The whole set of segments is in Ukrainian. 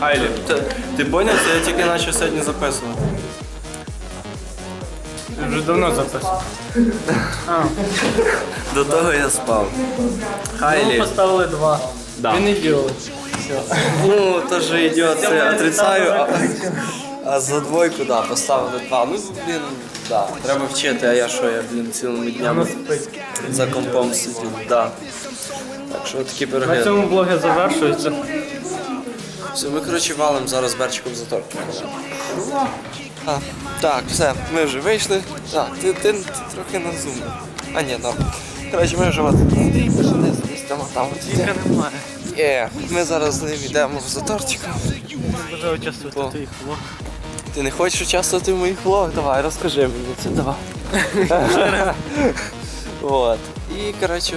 Хайлі. Ти, ти поняв, це я тільки наче сьогодні записував. Вже давно записав. До того я спав. Ми Хайлі. поставили два. Він ідіот. Ну, то же ідіот, це отрицаю, а, а за двойку, да, поставили два. Ну, блін, да, треба вчити, а я що, я, блін, цілими днями за компом сидів, да. Так що такі На цьому блоги завершується. Все, ми, коротше, валим зараз берчиком за торт. А, так, все, ми вже вийшли. Так, ти, ти, ти трохи на зум. А ні, ну. Коротше, ми вже от Андрій пише десь десь там, а там йде. немає. Є, ми зараз з ним йдемо за тортиком. Бажаю участвувати в твоїх влогах. Ти не хочеш участвувати в моїх влогах? Давай, розкажи мені це, давай. От. І, коротше,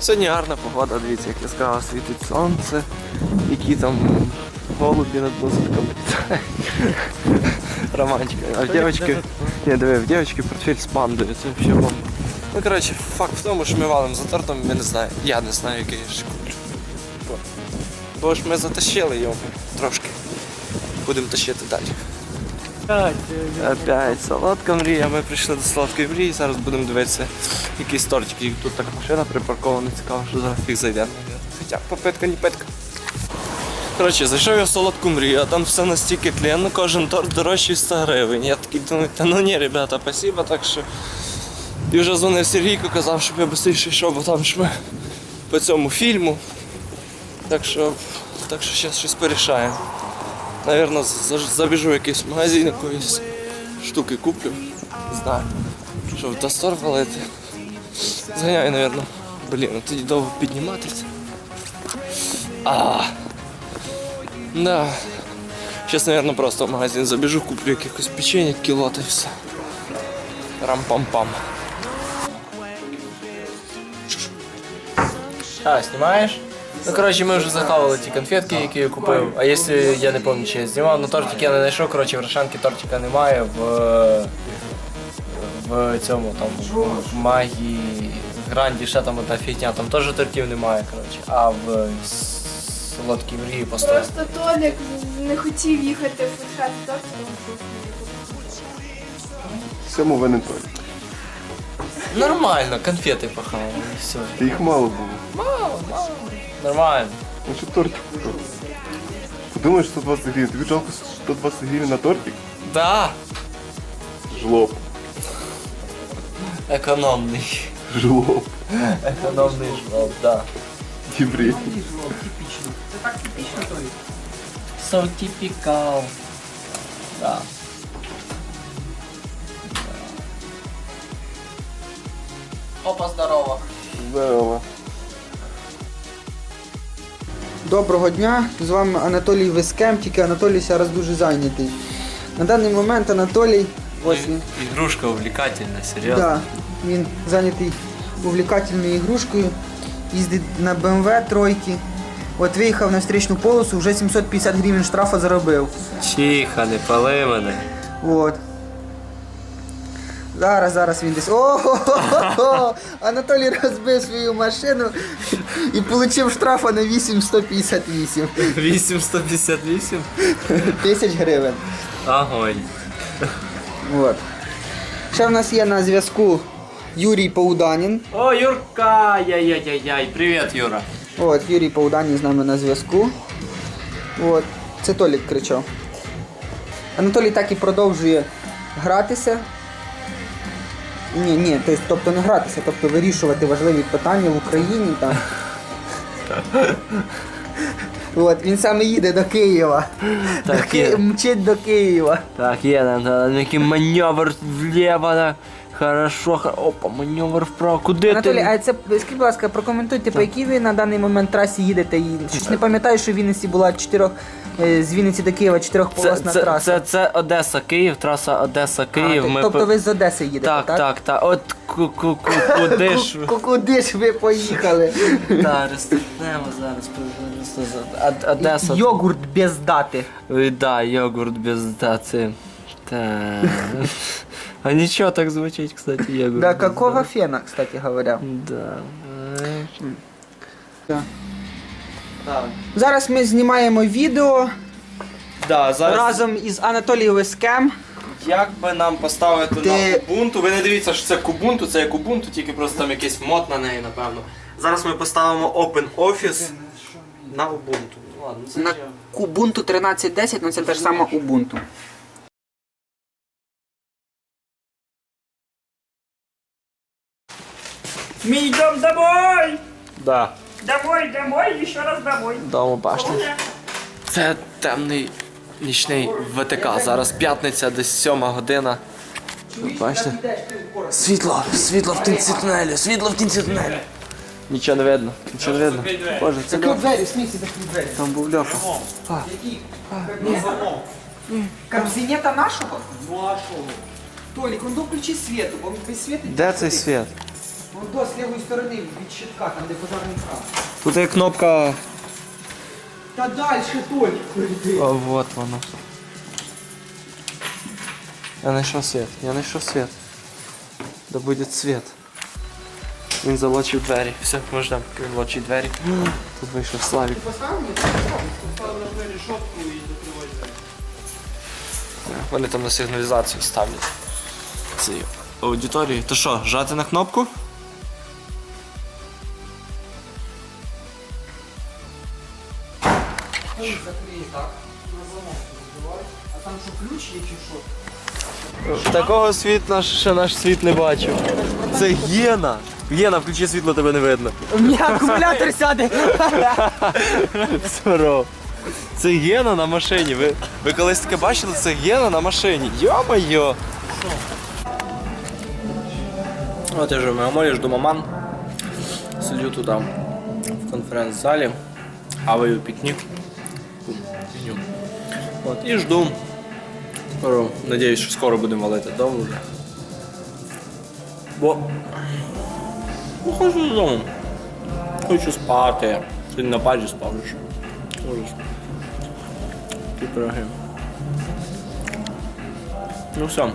сьогодні гарна погода, дивіться, як яскраво світить сонце, які там голубі над музиками літають. Романтика. А в дівчинки, ні, диви, в дівчинки портфель з пандою, це взагалі бомба. Ну, коротше, факт в тому, що ми валимо за тортом, ми не знаємо. Я не знаю, який я ще куплю. Бо ж ми затащили його трошки. Будемо тащити далі. Опять солодка мрія. Ми прийшли до солодкої мрії. Зараз будемо дивитися якісь тортики. Тут така машина припаркована, цікаво, що зараз їх зайде. Хоча попитка, не питка. Коротше, зайшов я в солодку мрію, а там все настільки тленно, кожен торт дорожчий 100 гривень. Я такий думаю, та ну ні, ребята, спасибо, так що. І вже дзвонив Сергійко, казав, щоб я швидше йшов, бо там ж ми по цьому фільму. Так що, так що зараз щось порішаємо. Наверно, за- забіжу в якийсь магазин якоїсь штуки куплю. Не знаю. Щоб до стор валити. Зганяю, напевно. Блін, ну тоді довго підніматися. А. Да. Зараз, напевно, просто в магазин забіжу, куплю якихось печенье, кіло та й все. Рам-пам-пам. А, знімаєш? Ну, коротше, ми вже захавали ті конфетки, які я купив. А якщо я не пам'ятаю, чи я знімав, ну тортик я не знайшов, коротше, в Рошанки тортика немає в, в цьому там в магії, гранді, ще там одна фігня, там теж тортів немає, коротше. А в солодкій мрії поставив. Просто Толік не хотів їхати в фудхат торт, Всьому винен той. Нормально, конфети похавали, і все. Та їх мало було. Мало, мало. Нормально. Ну що тортик купив? Подумаєш 120 гривень. Тобі жалко 120 гривень на тортик? Да, Жлоб. економний. Жлоб. Економний жлоб, да. Єврей. So typical. Да. Опа, здорово. Здорово. Доброго дня, з вами Анатолій Вискем, тільки Анатолій зараз дуже зайнятий. На даний момент Анатолій, ось він, Игрушка увлекательная, серьезно. да, він зайнятий увлекательною ігрушкою, їздить на BMW тройки. От виїхав на встречну полосу, вже 750 гривень штрафа заробив. Тихо, не пали мене. От. Зараз, зараз він десь. О! Анатолій розбив свою машину і отримав штрафа на 8,158 858? тисяч гривень. Огонь. От. Ще в нас є на зв'язку Юрій Пауданін. О, Юрка! Яй-яй-яй-яй. Привет, Юра. От, Юрій Пауданін з нами на зв'язку. От. Це Толік кричав. Анатолій так і продовжує гратися. Ні, ні, тобто, тобто не гратися, тобто вирішувати важливі питання в Україні там. От, він саме їде до Києва. Так, до Ки... є. Мчить до Києва. Так, є, там який маневр вліво, да. Хорошо, хо- опа, маневр вправо. Куди Анатолій, ти? а це скажіть, будь ласка, прокоментуйте, по якій ви на даний момент трасі їдете? І щось не пам'ятаю, що в Вінниці була чотирьох е, з Вінниці до Києва Це, чотирьохполосна це, траса. це, це Одеса, Київ, траса Одеса, Київ. ти- Ми тобто по- ви з Одеси їдете, Так, так? так, так. От ку- ку- ку- куди ж? Ку- Куди ж ви поїхали? Так, розступнемо зараз. Од- Одеса. Йогурт без дати. Ой, Да, йогурт без дати. Так. А нічого так звучить, кстати, йогурт. Да, без какого фена, кстати говоря. Да. Зараз ми знімаємо відео Да, зараз разом із Анатолієм Лискем. як би нам поставити Ти- на Ubuntu, ви не дивіться, що це Kubuntu, це як Ubuntu, тільки просто там якийсь мод на неї, напевно. Зараз ми поставимо OpenOffice на Ubuntu. Ну, Ладно, це На я. Kubuntu 13.10, ну це те ж саме Ubuntu. Мы идем домой! Да. Домой, домой, еще раз домой. Дома башня. Це темний нічний ВТК. Зараз п'ятниця, десь сьома година. Бачите? Світло, світло в кінці тунелю, світло в кінці тунелю. Нічого не видно, нічого не видно. Боже, це Закрив двері, в смісі закрив двері. там був льоха. Кабінета нашого? Нашого. Толік, он включи світу, бо без світу... Де цей світ? Вон до, з лівої сторони, від щитка, там де пожарний кран. Тут є кнопка. Та далі, Толік, прийди. О, вот воно. Я знайшов світ, я знайшов світ. Да буде світ. Він залочив двері. Все, поки він лочить двері. Тут вийшов Славік. Вони там на сигналізацію ставлять. Ці аудиторії. То що, жати на кнопку? Закриє так, на замок розбивай. А там що, ключ є чи що? Такого світ наш ще наш світ не бачив. Це гена. Гена, включи світло, тебе не видно. У мене акумулятор сяде. Здоров. Це гена на машині. Ви, ви колись таке бачили? Це гена на машині. Йо-моє. От я же в Мегамолі жду маман. Сиджу туди в конференц-залі. Аваю пікнік. Меню. От, і жду. Скоро, надіюсь, що скоро будемо валити додому вже. Бо ну, хочу додому. Хочу спати. Сьогодні на паджі спав. Ужас. Ті пироги. Ну все.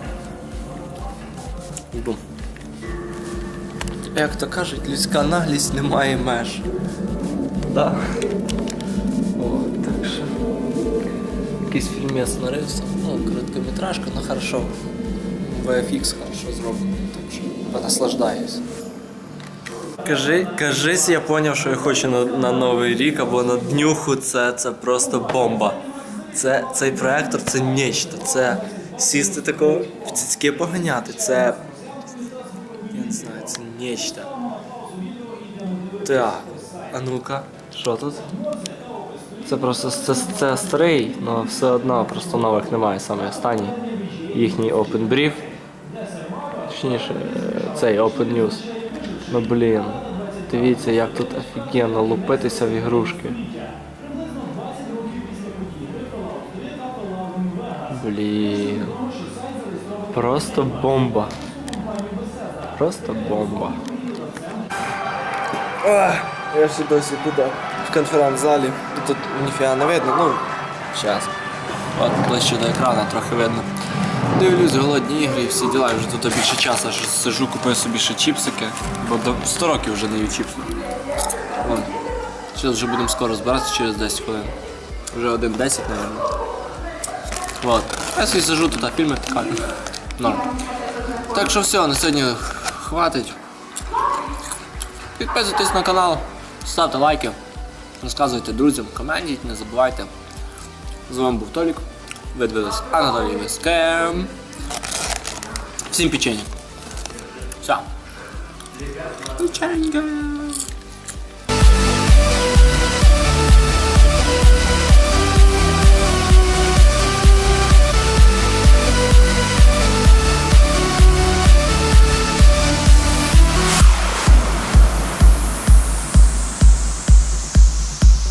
Йду. Як то кажуть, людська наглість не має меж. Да. Якийсь фільмець нарився. Ну, короткометражка, ну хорошо. VFX хорошо зроблено, так що понаслаждаюсь. Кажи, кажись, я зрозумів, що я хочу на, на Новий рік або на днюху. Це, це просто бомба. Це, цей проектор це нечто. Це сісти такого в цицьки поганяти. Це. Я не знаю, це нечто. Так. А ну-ка, що тут? Це просто це, це старий, але все одно просто нових немає. Саме останній їхній Open Brief. Точніше, цей Open News. Ну блін. Дивіться, як тут офігенно лупитися в ігрушки. Блін. Просто бомба. Просто бомба. Я ще досі туди, в конференц-залі. Тут ніфіга не видно, ну, зараз. От ближче до екрану трохи видно. Дивлюсь, голодні ігри і всі діла, вже тут більше часу аж сижу, купив собі ще чіпсики, бо до 100 років вже не їв чіпси. Зараз вже будемо скоро збиратися через 10 хвилин. Вже 1.10, мабуть. Вот. Я собі сижу тут, а фільми пікаю. Норм. Так що все, на сьогодні хватить. Підписуйтесь на канал, ставте лайки, розказуйте друзям, коментуйте, не забувайте. З вами був Толік. Ви дивились Анатолій Вискем. Всім печення. Все. Печенька.